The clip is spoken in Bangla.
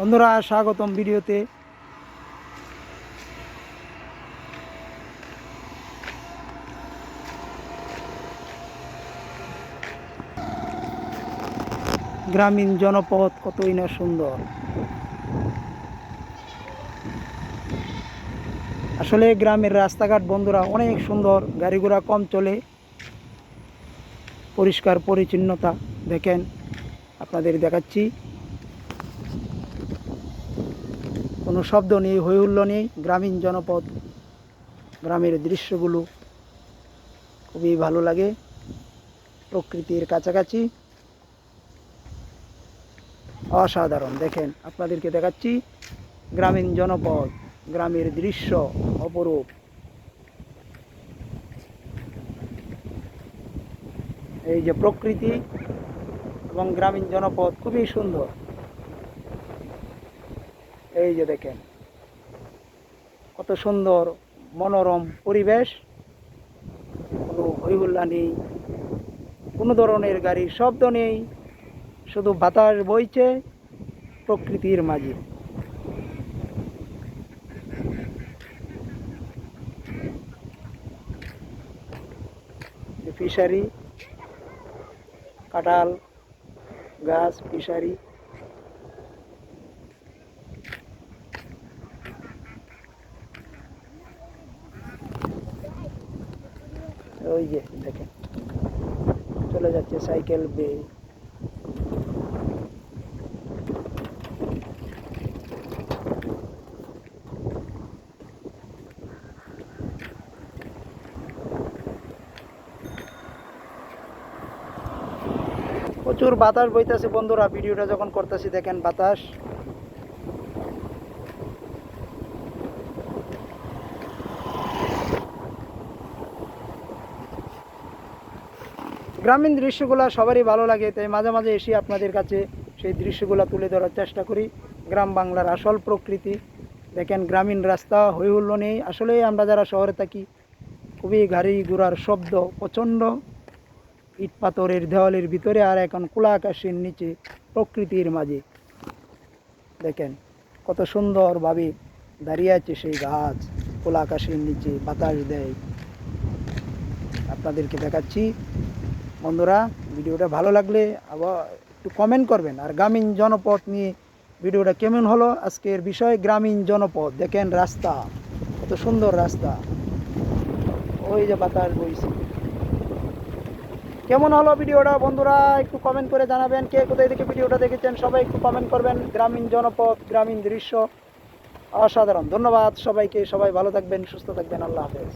বন্ধুরা, স্বাগতম ভিডিওতে। গ্রামীণ জনপথ কতই না সুন্দর। আসলে গ্রামের রাস্তাঘাট বন্ধুরা অনেক সুন্দর গাড়ি ঘোড়া কম চলে। পরিষ্কার পরিচ্ছন্নতা, দেখেন, আপনাদের দেখাচ্ছি। কোনো শব্দ নেই, হৈহুল্য নেই, গ্রামীণ জনপদ, গ্রামের দৃশ্যগুলো খুবই ভালো লাগে, প্রকৃতির কাছাকাছি। অসাধারণ, দেখেন, আপনাদেরকে দেখাচ্ছি গ্রামীণ জনপদ, গ্রামের দৃশ্য অপরূপ। এই যে প্রকৃতি এবং গ্রামীণ জনপদ খুবই সুন্দর। এই যে দেখেন, কত সুন্দর মনোরম পরিবেশ। কোনো হইহুল্লা নেই, কোনো ধরনের গাড়ির শব্দ নেই, শুধু বাতাস বইছে প্রকৃতির মাঝে। ফিশারি, কাঁঠাল, গাছ, ফিশারি। ওই যে দেখেন চলে যাচ্ছে সাইকেল বে প্রচুর বাতাস বইতেছে বন্ধুরা, ভিডিওটা যখন করতেছি দেখেন বাতাস। গ্রামীণ দৃশ্যগুলো সবারই ভালো লাগে, তাই মাঝে মাঝে এসে আপনাদের কাছে সেই দৃশ্যগুলো তুলে ধরার চেষ্টা করি। গ্রাম বাংলার আসল প্রকৃতি, দেখেন গ্রামীণ রাস্তা হৈহুল্য নেই। আসলে আমরা যারা শহরে থাকি, খুবই গাড়ি ঘোড়ার শব্দ প্রচণ্ড। ইট পাথরের দেওয়ালের ভিতরে আর এখন খোলা আকাশের নিচে প্রকৃতির মাঝে। দেখেন কত সুন্দরভাবে দাঁড়িয়ে আছে সেই গাছ, খোলা আকাশের নিচে বাতাস দেয়। আপনাদেরকে দেখাচ্ছি বন্ধুরা, ভিডিওটা ভালো লাগলে আবার একটু কমেন্ট করবেন। আর গ্রামীণ জনপথ নিয়ে ভিডিওটা কেমন হলো? আজকের বিষয়, গ্রামীণ জনপথ দেখেন রাস্তা, কত সুন্দর রাস্তা। ওই যে বাতাস বইছে। কেমন হলো ভিডিওটা বন্ধুরা? একটু কমেন্ট করে জানাবেন। কে কোথায় থেকে ভিডিওটা দেখেছেন? সবাই একটু কমেন্ট করবেন। গ্রামীণ জনপথ গ্রামীণ দৃশ্য, অসাধারণ। ধন্যবাদ সবাইকে। সবাই ভালো থাকবেন, সুস্থ থাকবেন। আল্লাহ হাফেজ।